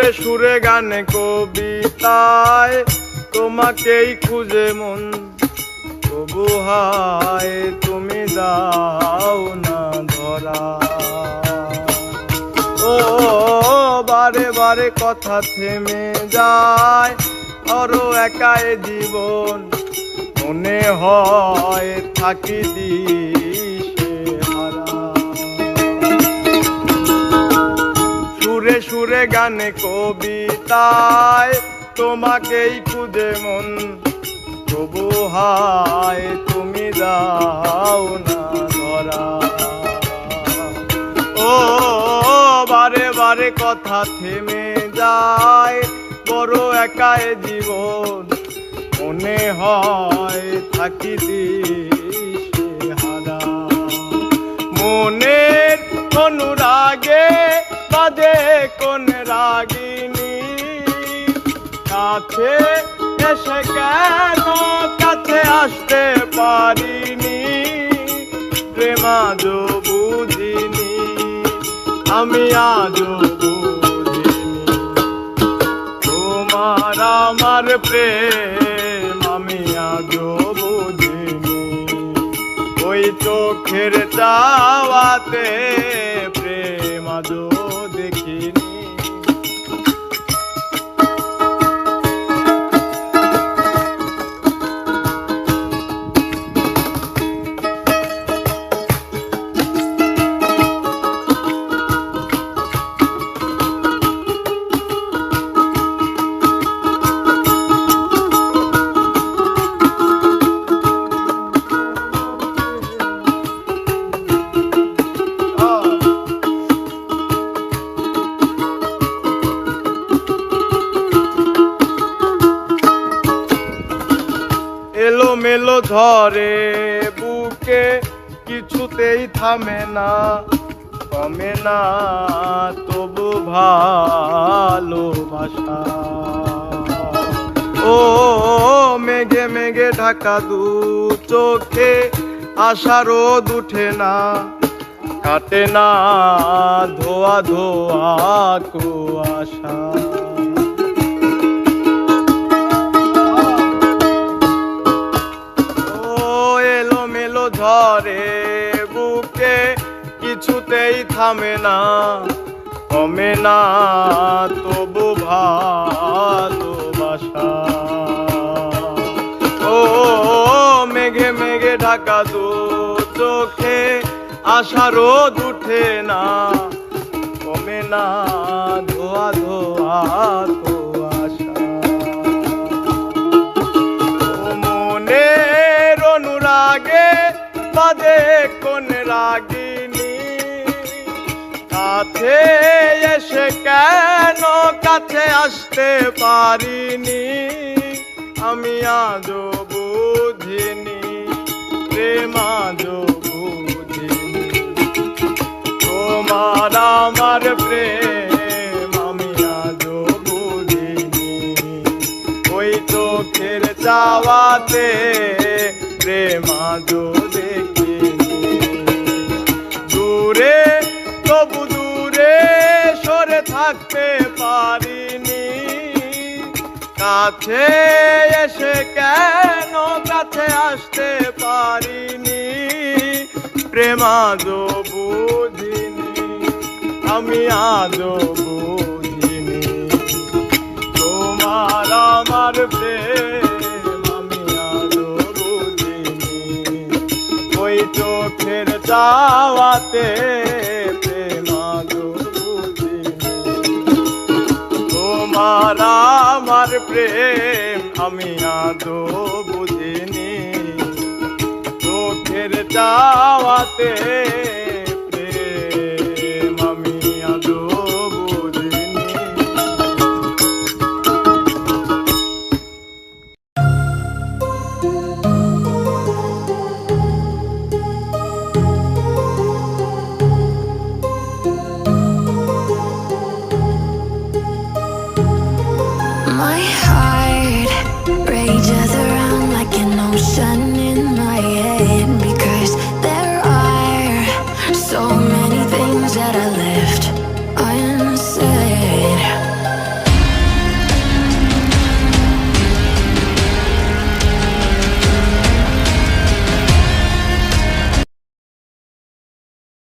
সুরে সুরে গানে কবিতায় তোমাকেই খুঁজে মন। তবু হায়, তুমি দাও না ধরা। ও, বারে বারে কথা থেমে যায় আরও একাই জীবন। মনে হয়, থাকি দিশে সুরে সুরে গানে কবিতায় তোমাকেই খুঁজে মন। তবু হায়, তুমি দাও না ধরা। ও, বারে বারে কথা থেমে যায়, বড় একাই জীবন। মনে হয় থাকি হারা। মনের অনুরাগে কাছে, এসে কেন কাছে আসতে পারিনি? প্রেমাজ বুঝিনি, আমি আজও বুঝিনি। তোমার আমার প্রেম আমি আজও বুঝিনি। ওই চোখের চাওয়াতে মেলো ধরে বুকে কিছুতেই থামে না, কমে না তবু ভালোবাসা। ও, মেঘে মেঘে ঢাকা দু চোখে আশারও দুঠে না, কাটে না ধোয়া ধোয়া কুয়াশা। ঝরে বুকে কিছুতেই থামে না, কমে না, তবু ভালোবাসা। ও, মেঘে মেঘে ঢাকা দু চোখে আশারও দুঠে না, কমে না, ধোয়া ধোয়া বাজে কোন রাগিনী? কাছে এসে কেন কাছে আসতে পারিনি? আমি আজও বুঝিনি, প্রেম আজও বুঝিনি। তোমার আমার প্রেম আমি আজও বুঝিনি। ওই চাওয়াতে প্রেম আজও দূরে, তবু দূরে সরে থাকতে পারিনি। কাছে এসে কেন কাছে আসতে পারিনি? প্রেম আজও বুঝিনি, আমি আজও বুঝিনি। তোমার আমার প্রেম চাওয়াতে তোমার আমার প্রেম আমি আদো বুঝিনি। চোখের চাওয়াতে